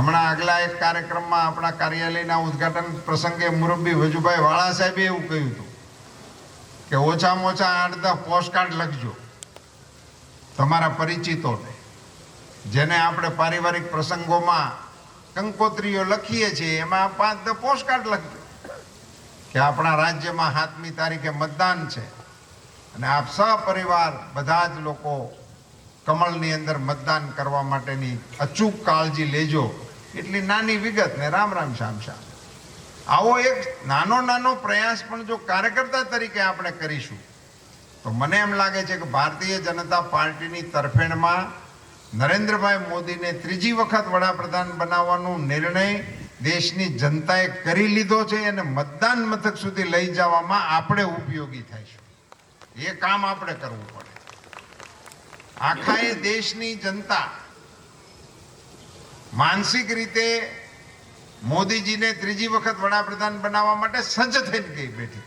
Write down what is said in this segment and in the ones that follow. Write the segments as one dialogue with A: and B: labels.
A: હમણાં આગલા એક કાર્યક્રમમાં આપણા કાર્યાલયના ઉદ્ઘાટન પ્રસંગે મુરબ્બી વજુભાઈ વાળા સાહેબે એવું કહ્યું હતું કે ઓછામાં ઓછા આઠ દસ પોસ્ટકાર્ડ લખજો. તમારા પરિચિતોને. જેને આપણે પારિવારિક પ્રસંગોમાં કંકોત્રીઓ લખીએ છીએ, એમાં પાંચ દસ પોસ્ટકાર્ડ લખજો. કે આપણા રાજ્યમાં સાતમી તારીખે મતદાન છે. અને આપ સપરિવાર બધા જ લોકો કમળની અંદર મતદાન કરવા માટેની અચૂક કાળજી લેજો. એટલી નાની વિગત ને રામ રામ શ્યામ શામ. આવો એક નાનો નાનો પ્રયાસ પણ જો કાર્યકર્તા તરીકે આપણે કરીશું, તો મને એમ લાગે છે કે ભારતીય જનતા પાર્ટીની તરફેણમાં નરેન્દ્રભાઈ મોદીને ત્રીજી વખત વડાપ્રધાન બનાવવાનો નિર્ણય દેશની જનતાએ કરી લીધો છે અને મતદાન મથક સુધી લઈ જવામાં આપણે ઉપયોગી થઈશું. એ કામ આપણે કરવું પડે. આખા એ દેશની જનતા માનસિક રીતે મોદીજીને ત્રીજી વખત વડાપ્રધાન બનાવવા માટે સજ્જ થઈને ગઈ બેઠી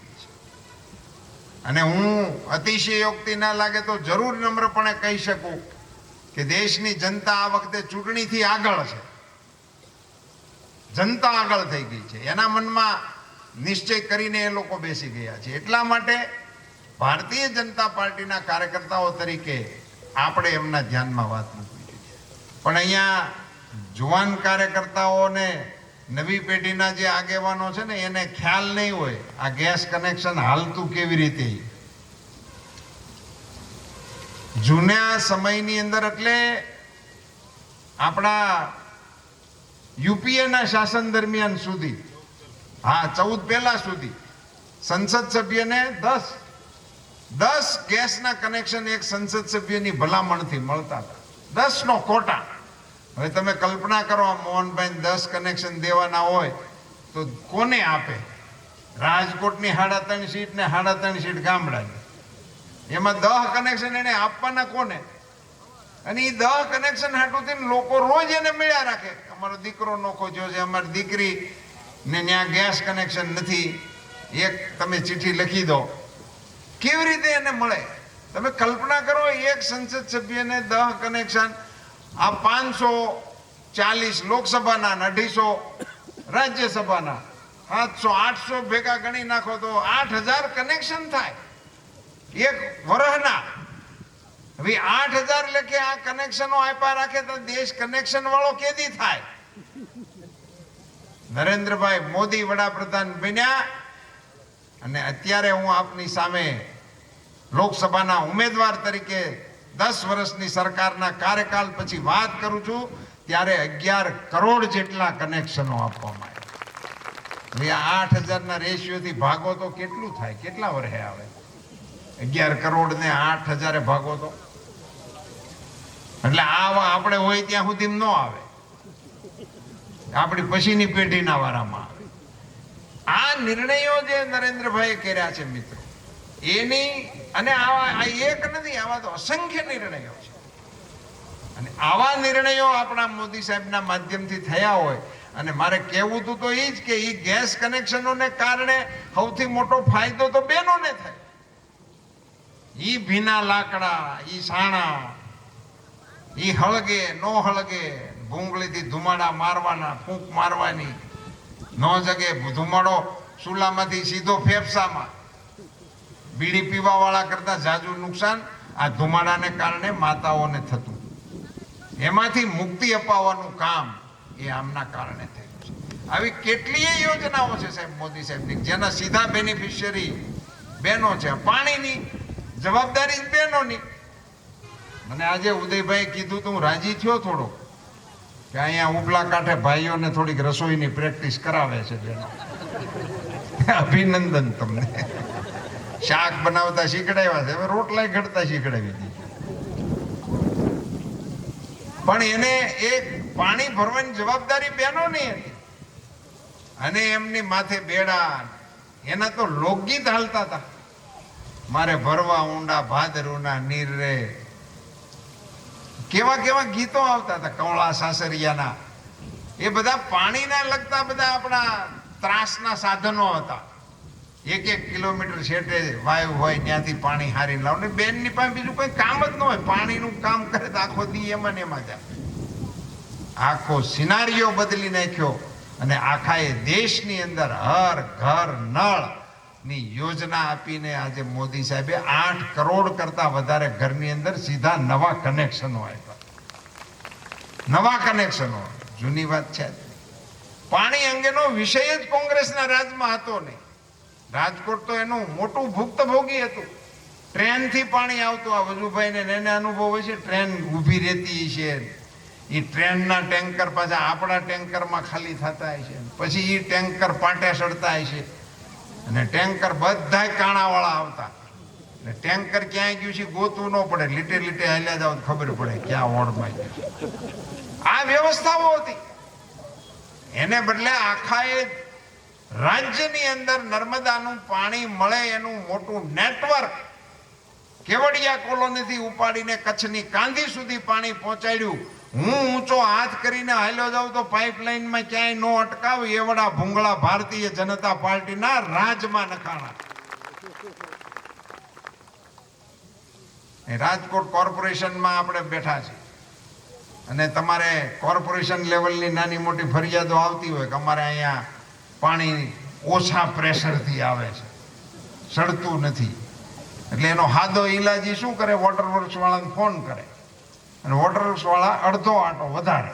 A: અને હું અતિશયોક્તિ ના લાગે તો જરૂર નમ્રપણે કહી શકું કે દેશની જનતા આ વખતે ચૂંટણીથી આગળ છે. જનતા આગળ થઈ ગઈ છે. એના મનમાં નિશ્ચય કરીને એ લોકો બેસી ગયા છે. એટલા માટે ભારતીય જનતા પાર્ટીના કાર્યકર્તાઓ તરીકે આપણે એમના ધ્યાનમાં વાત મૂકવી જોઈએ. પણ અહીંયા જુવાન કાર્યકર્તાઓને નવી પેઢીના જે આગેવાનો છે ને, એને ખ્યાલ નહીં હોય આ ગેસ કનેક્શન હાલતું કેવી રીતે. જૂના સમયની અંદર એટલે આપણા યુપીએના શાસન દરમિયાન સુધી, હા, ચૌદ પહેલા સુધી, સંસદ સભ્યને દસ દસ ગેસના કનેક્શન એક સંસદ સભ્યની ભલામણથી મળતા હતા. દસ નો કોટા. હવે તમે કલ્પના કરો મોહનભાઈ દસ કનેક્શન દેવાના હોય, તો કોને આપે? રાજકોટની સાડા ત્રણ સીટ ને સાડા ત્રણ સીટ ગામડાની. એમાં દહ કનેક્શન એને આપવાના કોને? અને એ દહ કનેક્શન હાટુથી લોકો રોજ એને મળ્યા રાખે. અમારો દીકરો નોખો જો છે, અમારી દીકરી ને ત્યાં ગેસ કનેક્શન નથી. એક તમે ચિઠ્ઠી લખી દો. કેવી રીતે એને મળે? તમે કલ્પના કરો, એક સંસદ સભ્યને દહ કનેક્શન આ પાંચસો ચાલીસ લોકસભાના અઢીસો રાજ્યસભાના સાતસો, આઠસો ભેગા ગણી નાખો તો આઠ હજાર કનેક્શન થાય. એક વરહના. હવે આઠ હજાર લેખે આ કનેક્શનો આપ્યા રાખે તો દેશ કનેક્શન વાળો કેદી થાય? નરેન્દ્રભાઈ મોદી વડાપ્રધાન બન્યા અને અત્યારે હું આપની સામે લોકસભાના ઉમેદવાર તરીકે દસ વર્ષની સરકારના કાર્યકાલ પછી વાત કરું છું, ત્યારે અગિયાર કરોડ જેટલા કનેક્શનો આપવામાં આવ્યા. આઠ હજારના રેશિયોથી ભાગો તો કેટલું થાય? કેટલા વર્ષે આવે? અગિયાર કરોડ ને આઠ હજારે ભાગો તો? એટલે આ આપણે હોય ત્યાં સુધી ન આવે. આપણી પછીની પેઢીના વારામાં આવે. આ નિર્ણયો જે નરેન્દ્રભાઈએ કર્યા છે, મિત્રો એની અને આવા આ એક નથી, આવા તો અસંખ્ય નિર્ણયો છે. અને આવા નિર્ણયો આપણા મોદી સાહેબના માધ્યમથી થયા હોય, અને મારે કહેવું હતું તો એ જ કે એ ગેસ કનેક્શનોને કારણે સૌથી મોટો ફાયદો તો બહેનોને થાય. એ ભીના લાકડા એ સાણા એ હળગે, નો હળગે, ભૂંગળીથી ધુમાડા મારવાના, ફૂંક મારવાની, ન જગે, ધુમાડો ચૂલામાંથી સીધો ફેફસામાં. બીડી પીવા વાળા કરતા જાજુ નુકસાન આ ધુમાડાને કારણે માતાઓને થતું. એમાંથી મુક્તિ અપાવવાનું કામ એ આમના કારણે થયું છે. આવી કેટલીય યોજનાઓ છે સાહેબ મોદી સાહેબની. જેના સીધા બેનિફિશિયરી બહેનો છે. પાણીની જવાબદારી જ બહેનોની. મને આજે ઉદયભાઈ કીધું તો રાજી થયો થોડો કે અહીંયા ઉપલા કાંઠે ભાઈઓને થોડીક રસોઈની પ્રેક્ટિસ કરાવે છે બહેનો. અભિનંદન તમને. શાક બનાવતા શીખડાવ્યા છે. હવે રોટલા ઘડતા શીખડાવી દીધી. પણ એને એ પાણી ભરવાની જવાબદારી બહેનોની હતી. અને એમની માથે બેડા એના તો લોકગીત હાલતા હતા. મારે ભરવા ઊંડા ભાદરુના નીર રે. કેવા કેવા ગીતો આવતા હતા કમળા સાસરિયાના. એ બધા પાણીના લગતા બધા આપણા ત્રાસના સાધનો હતા. એક એક કિલોમીટર છેટે વાયુ હોય, ત્યાંથી પાણી હારી લાવ. ને બેનની પાસે બીજું કોઈ કામ જ ન હોય. પાણીનું કામ કરે તો આખો દી એમાં ને એમાં જાય. આખો સિનારીઓ બદલી નાખ્યો અને આખા એ દેશની અંદર હર ઘર નળની યોજના આપીને આજે મોદી સાહેબે આઠ કરોડ કરતા વધારે ઘરની અંદર સીધા નવા કનેક્શનો આપ્યા નવા કનેક્શનો જૂની વાત છે પાણી અંગેનો વિષય જ કોંગ્રેસના રાજમાં હતો નહીં. રાજકોટ તો એનું મોટું ભુક્તભોગી હતું. ટ્રેનથી પાણી આવતું. આ વજુભાઈને એને અનુભવ હોય છે, ટ્રેન ઊભી રહેતી છે. એ ટ્રેનના ટેન્કર પાછા આપણા ટેન્કરમાં ખાલી થતા છે. પછી એ ટેન્કર પાટે સડતા છે. અને ટેન્કર બધાય કાણાવાળા આવતા. એટલે ટેન્કર ક્યાંય ગયું છે ગોતું ન પડે. લીટે લીટે હાલ્યા જાવ ખબર પડે ક્યાં ઓળમાં આ વ્યવસ્થાઓ હતી. એને બદલે આખા એ રાજ્યની અંદર નર્મદાનું પાણી મળે એનું મોટું નેટવર્ક કેવડિયા કોલોનીથી ઉપાડીને કચ્છની કાંધી સુધી પાણી પહોંચાડ્યું. હું ઊંચો હાથ કરીને હાલ્યો જાઉં તો પાઇપલાઇનમાં ક્યાંય નો અટકાવ, એવડા ભૂંગળા ભારતીય જનતા પાર્ટીના રાજમાં નખાણા. રાજકોટ કોર્પોરેશનમાં આપણે બેઠા છીએ. અને તમારે કોર્પોરેશન લેવલની નાની મોટી ફરિયાદો આવતી હોય કે અમારે અહીંયા પાણી ઓછા પ્રેશરથી આવે છે. સડતું નથી. એટલે એનો હાદો ઇલાજી શું કરે? વોટર વર્ક્સવાળાને ફોન કરે. અને વોટર વર્ક્સવાળા અડધો આંટો વધારે.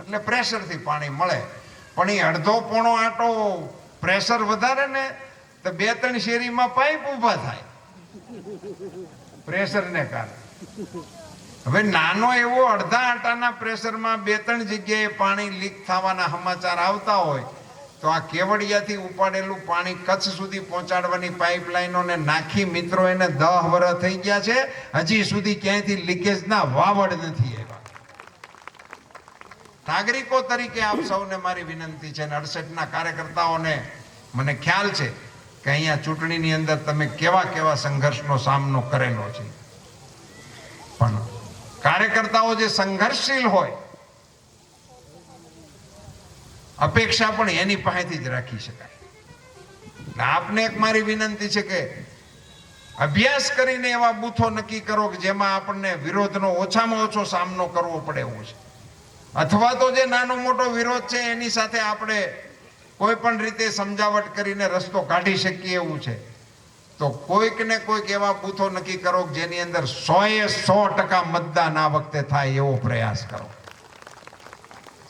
A: એટલે પ્રેશરથી પાણી મળે. પણ એ અડધો પોણો આંટો પ્રેશર વધારે ને, તો બે ત્રણ શેરીમાં પાઇપ ઊભા થાય. પ્રેશરને કારણે. હવે નાનો એવો અડધા આંટાના પ્રેશરમાં બે ત્રણ જગ્યાએ પાણી લીક થવાના સમાચાર આવતા હોય તો આ કેવડિયાથી ઉપાડેલું પાણી કચ્છ સુધી પહોંચાડવાની પાઇપલાઇનોને નાખી મિત્રો એને દહ વર્ષ થઈ ગયા છે. હજી સુધી ક્યાંયથી લીકેજના વાવડ નથી આવ્યા. નાગરિકો તરીકે આપ સૌને મારી વિનંતી છે અને અડસઠના કાર્યકર્તાઓને મને ખ્યાલ છે કે અહીંયા ચૂંટણીની અંદર તમે કેવા કેવા સંઘર્ષનો સામનો કરેલો છે. પણ કાર્યકર્તાઓ જે સંઘર્ષશીલ હોય અપેક્ષા પણ એની પાસેથી જ રાખી શકાય. આપને એક મારી વિનંતી છે કે અભ્યાસ કરીને એવા બૂથો નક્કી કરો કે જેમાં આપણને વિરોધનો ઓછામાં ઓછો સામનો કરવો પડે એવું છે. અથવા તો જે નાનો મોટો વિરોધ છે, એની સાથે આપણે કોઈ પણ રીતે સમજાવટ કરીને રસ્તો કાઢી શકીએ એવું છે. તો કોઈક ને કોઈક એવા બૂથો નક્કી કરો જેની અંદર સો એ સો ટકા મતદાન આ વખતે થાય એવો પ્રયાસ કરો.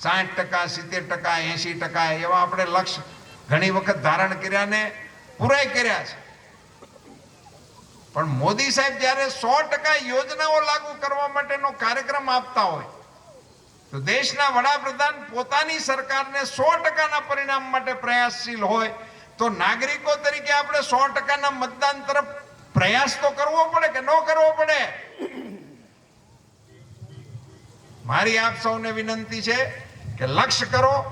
A: સાઠ ટકા, સિત્તેર ટકા એસી ટકા એવા આપણે લક્ષ્ય ઘણી વખત ધારણ કર્યા ને પૂરાય કર્યા છે. પણ મોદી સાહેબ જ્યારે સો ટકા યોજનાઓ લાગુ કરવા માટેનો કાર્યક્રમ આપતા હોય, તો દેશના વડાપ્રધાન પોતાની સરકારને સો ટકાના પરિણામ માટે પ્રયાસશીલ હોય, તો નાગરિકો તરીકે આપણે સો ટકાના મતદાન તરફ પ્રયાસ તો કરવો પડે કે ન કરવો પડે? મારી આપ સૌને વિનંતી છે કે લક્ષ્ય કરો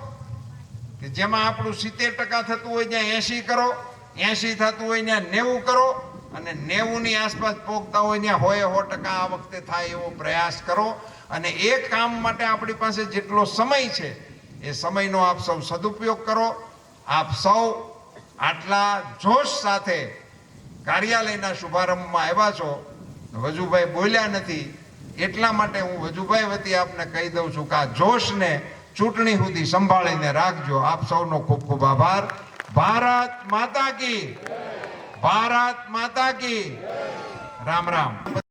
A: કે જેમાં આપણું સિત્તેર ટકા થતું હોય ત્યાં એસી કરો એસી થતું હોય ત્યાં નેવું કરો અને નેવું ની આસપાસ પોગતા હોય ત્યાં હોય સો ટકા આ વખતે થાય એવો પ્રયાસ કરો અને એ કામ માટે આપણી પાસે જેટલો સમય છે, એ સમયનો આપ સૌ સદુપયોગ કરો. આપ સૌ આટલા જોશ સાથે કાર્યાલયના શુભારંભમાં આવ્યા છો. વજુભાઈ બોલ્યા નથી. એટલા માટે હું વજુભાઈ વતી આપને કહી દઉં છું કે આ જોશને ચૂંટણી સુધી સંભાળીને રાખજો. આપ સૌનો ખૂબ ખૂબ આભાર. ભારત માતા કી. ભારત માતા કી. રામ રામ.